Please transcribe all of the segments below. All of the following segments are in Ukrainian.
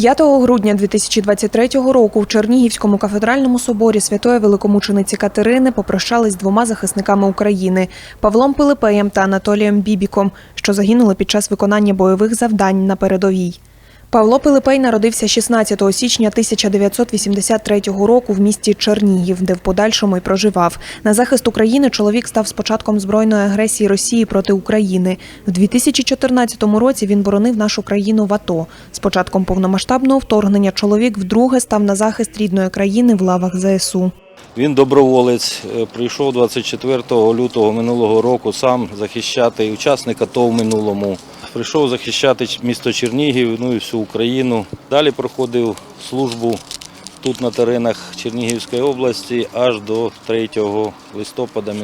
5 грудня 2023 року в Чернігівському кафедральному соборі святої великомучениці Катерини попрощались двома захисниками України Павлом Пилипеєм та Анатолієм Бібіком, що загинули під час виконання бойових завдань на передовій. Павло Пилипей народився 16 січня 1983 року в місті Чернігів, де в подальшому й проживав. На захист України чоловік став спочатком збройної агресії Росії проти України. В 2014 році він боронив нашу країну в АТО. З початком повномасштабного вторгнення чоловік вдруге став на захист рідної країни в лавах ЗСУ. Він доброволець, е, прийшов 24 лютого минулого року сам захищати учасника АТО в минулому. Прийшов захищати місто Чернігів, ну і всю Україну. Далі проходив службу тут на теренах Чернігівської області аж до 3 листопада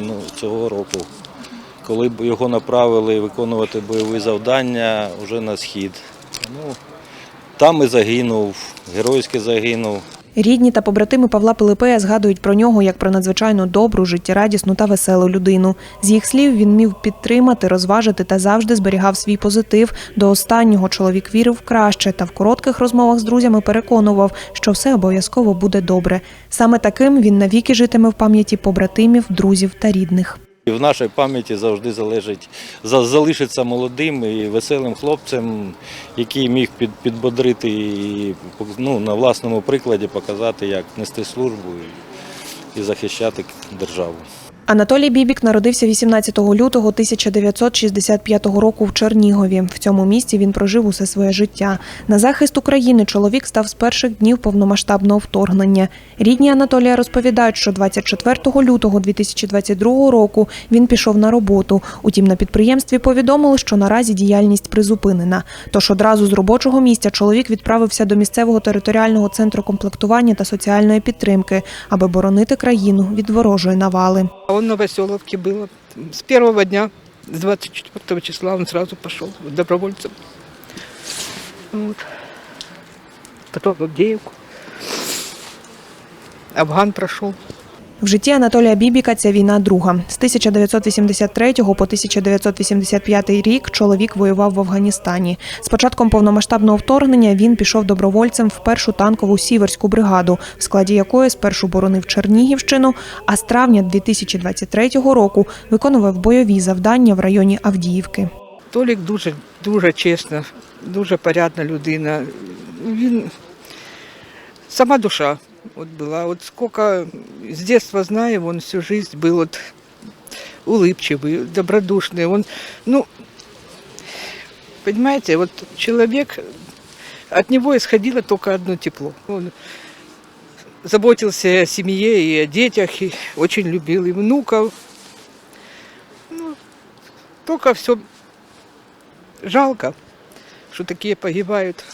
цього року, коли його направили виконувати бойові завдання вже на схід. Ну, там і загинув, геройськи загинув. Рідні та побратими Павла Пилипея згадують про нього як про надзвичайно добру, життєрадісну та веселу людину. З їх слів він міг підтримати, розважити та завжди зберігав свій позитив. До останнього чоловік вірив краще та в коротких розмовах з друзями переконував, що все обов'язково буде добре. Саме таким він навіки житиме в пам'яті побратимів, друзів та рідних. І в нашій пам'яті завжди залежить, за- залишиться молодим і веселим хлопцем, який міг під, підбодрити і ну, на власному прикладі показати, як нести службу і захищати державу. Анатолій Бібік народився 18 лютого 1965 року в Чернігові. В цьому місті він прожив усе своє життя. На захист України чоловік став з перших днів повномасштабного вторгнення. Рідні Анатолія розповідають, що 24 лютого 2022 року він пішов на роботу. Утім, на підприємстві повідомили, що наразі діяльність призупинена. Тож одразу з робочого місця чоловік відправився до місцевого територіального центру комплектування та соціальної підтримки, аби боронити країну від ворожої навали. Он на Веселовке был. С первого дня, с 24 числа он сразу пошел добровольцем. Вот. Потом в Авдеевку. Афган прошел. В житті Анатолія Бібіка ця війна друга. З 1983 по 1985 рік чоловік воював в Афганістані. З початком повномасштабного вторгнення він пішов добровольцем в першу танкову сіверську бригаду, в складі якої спершу боронив Чернігівщину, а з травня 2023 року виконував бойові завдання в районі Авдіївки. Толік дуже, дуже чесна, дуже порядна людина. Він сама душа от була. От сколько з дитинства знаю, він всю жизнь був от улыбчивый, добродушный. Он, ну, понимаете, вот человек, от него исходило только одно тепло. Он заботился о семье и о детях, и очень любил и внуков. Ну, только все Жалко, что такие погибают.